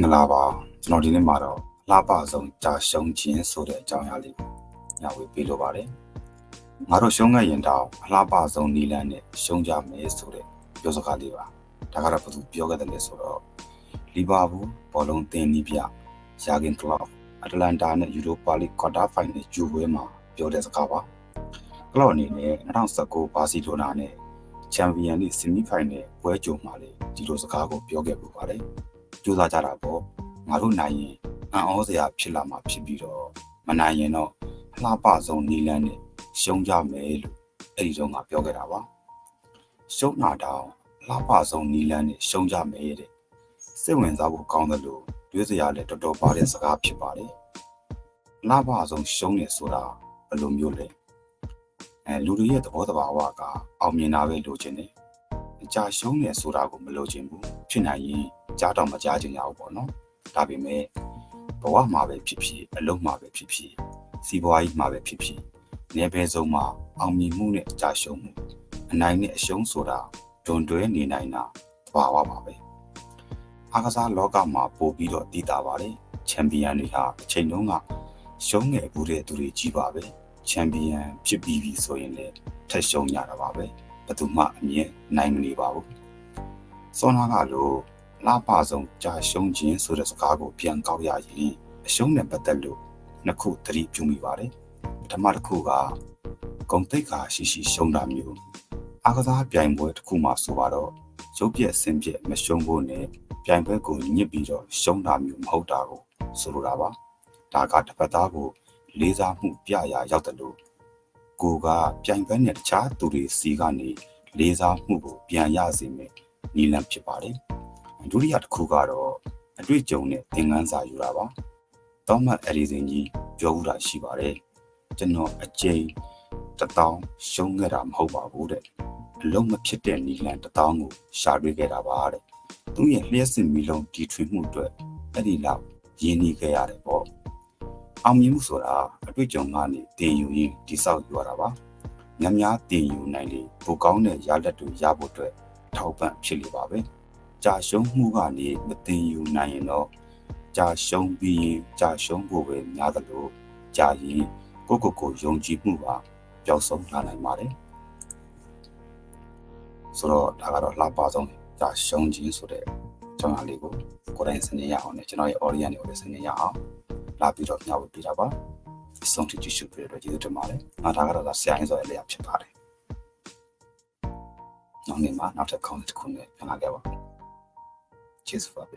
မင်္ဂလာပါကျွန်တော်ဒီနေ့မှာတော့အလှပဆုံးကြာရှုံးခြင်းဆိုတဲ့အကြောင်းအရာလေးကိုညဝေပေးလိုပါတယ်ငါတို့ရှုံးခဲ့ရင်တော့အလှပဆုံးနီလန်းနဲ့ရှုံးကြမယ်ဆိုတဲ့ပြောစကားလေးပါဒါကတော့ဘယ်သူပြောခဲ့တယ်လဲဆိုတော့လီဗာပူးဘောလုံးတင်နီးပြယာဂင်ကလော့အတလန်တာနဲ့ယူရိုပါလိကွာတာဖိုင်နယ်ဂျူဝဲမှာပြောတဲ့စကားပါကလော့အနေနဲ့2019ဘာစီလိုနာနဲ့ချန်ပီယံလိဆီမီဖိုင်နယ်ပွဲကြုံမှာလေဒီလိုစကားကိုပြောခဲ့ပူပါတယ် ကြိုးစားကြတာပေါ့ငါတို့နိုင်ရင်အံ့ဩစရာဖြစ်လာမှာဖြစ်ပြီးတော့မနိုင်ရင်တော့အလှပဆုံးနီလန်းနဲ့ရှုံးကြမယ်လို့အဲ့ဒီတော့ငါပြောခဲ့တာပါရှုံးတာတောင်အလှပဆုံးနီလန်းနဲ့ရှုံးကြမယ်တဲ့စိတ်ဝင်စားဖို့ကောင်းတယ်လို့တွေးစရာလည်းတော်တော်ပါတဲ့စကားဖြစ်ပါတယ်အလှပဆုံးရှုံးနေဆိုတာဘယ်လိုမျိုးလဲအဲလူတွေရဲ့သဘောတဘာဝကအောင်မြင်တာပဲလိုချင်တယ်ကြာရှုံးနေဆိုတာကိုမလိုချင်ဘူးဖြစ်နိုင်ရင် ကြားတော့မကြားချင်ရဘူးပေါ့နော်ဒါပေမဲ့ဘဝမှာပဲဖြစ်ဖြစ်အလုံးမှာပဲဖြစ်ဖြစ်စီးပွားရေးမှာပဲဖြစ်ဖြစ်နေပယ်ဆုံးမှာအောင်မြင်မှုနဲ့ကြာရှုံးမှုအနိုင်နဲ့အရှုံးဆိုတာဒွန်တွဲနေနိုင်တာဘာဝပါပဲအားကစားလောကမှာပို့ပြီးတော့တည်တာပါတယ်ချန်ပီယံတွေဟာအချိန်တုန်းကရှုံးငယ်ဘူးတဲ့သူတွေကြီးပါပဲချန်ပီယံဖြစ်ပြီးပြီဆိုရင်လည်းထက်ရှုံးကြတာပါပဲဘယ်သူမှအမြင်နိုင်မနေပါဘူးစောနာကလို့ လာပဆုံးကြာရှုံးခြင်းဆိုတဲ့စကားကိုပြန်ကောက်ရရင်အရှုံးနဲ့ပတ်သက်လို့နှစ်ခုသတိပြုမိပါတယ်ပထမတစ်ခုကဂုံတိတ်ခါရှိရှိရှုံးတာမျိုးအားကစားပြိုင်ပွဲတစ်ခုမှဆိုတော့ရုပ်ပြက်ဆင်းပြက်မရှုံးဖို့နဲ့ပြိုင်ပွဲကိုညစ်ပြီးတော့ရှုံးတာမျိုးမဟုတ်တာကိုဆိုလိုတာပါဒါကတစ်ပတ်သားကိုလေးစားမှုပြရာရောက်တယ်လို့ကိုကပြိုင်ပွဲနဲ့တခြားသူတွေစီကနေလေးစားမှုကိုပြန်ရစေမယ်နီလန်ဖြစ်ပါတယ် ဒုတိယတစ်ခုကတော့အတွေ့အကြုံနဲ့သင်ခန်းစာယူတာပါတောမတ်အရီစင်ကြီးပြောဦးတာရှိပါတယ်ကျွန်တော်အကျိန်တစ်တောင်းရှုံးခဲ့တာမဟုတ်ပါဘူးတဲ့အလုံးမဖြစ်တဲ့နီလန်တစ်တောင်းကိုရှာတွေ့ခဲ့တာပါတဲ့သူ့ရဲ့လျှက်စစ်မီလုံးတီထွင်မှုအတွက်အဲ့ဒီလောက်ရင်းနှီးခဲ့ရတယ်ပေါ့အောင်မြင်မှုဆိုတာအတွေ့အကြုံကနေတင်ယူရင်းတိဆောက်ယူရတာပါများများတင်ယူနိုင်လေပိုကောင်းတဲ့ရလဒ်တွေရဖို့အတွက်ထောက်ပံ့ဖြစ်လေပါပဲ ကြာရှုံးမှုကနေမတင်ယူနိုင်ရင်တော့ကြာရှုံးပြီးရင်ကြာရှုံးဖို့ပဲများသလိုကြာရင်ကိုကိုကိုယုံကြည်မှုပါပျောက်ဆုံးလာနိုင်ပါတယ်ဆိုတော့ဒါကတော့လှပဆုံးကြာရှုံးခြင်းဆိုတဲ့ကျွန်တော်လေးကိုကိုယ်တိုင်စနေရအောင်နဲ့ကျွန်တော်ရဲ့ audience တွေကိုလည်းစနေရအောင်လာပြီးတော့ညှောက်ပြတာပါအဆုံးထိကြည့်ရှုပြရတော့ကျေးဇူးတင်ပါတယ်ငါဒါကတော့ဆရာရင်းဆိုတဲ့အရာဖြစ်ပါတယ်နောက်နေ့မှာနောက်ထပ် comment တစ်ခုနဲ့ပြန်လာခဲ့ပါ ကျေးဇူးပါပဲ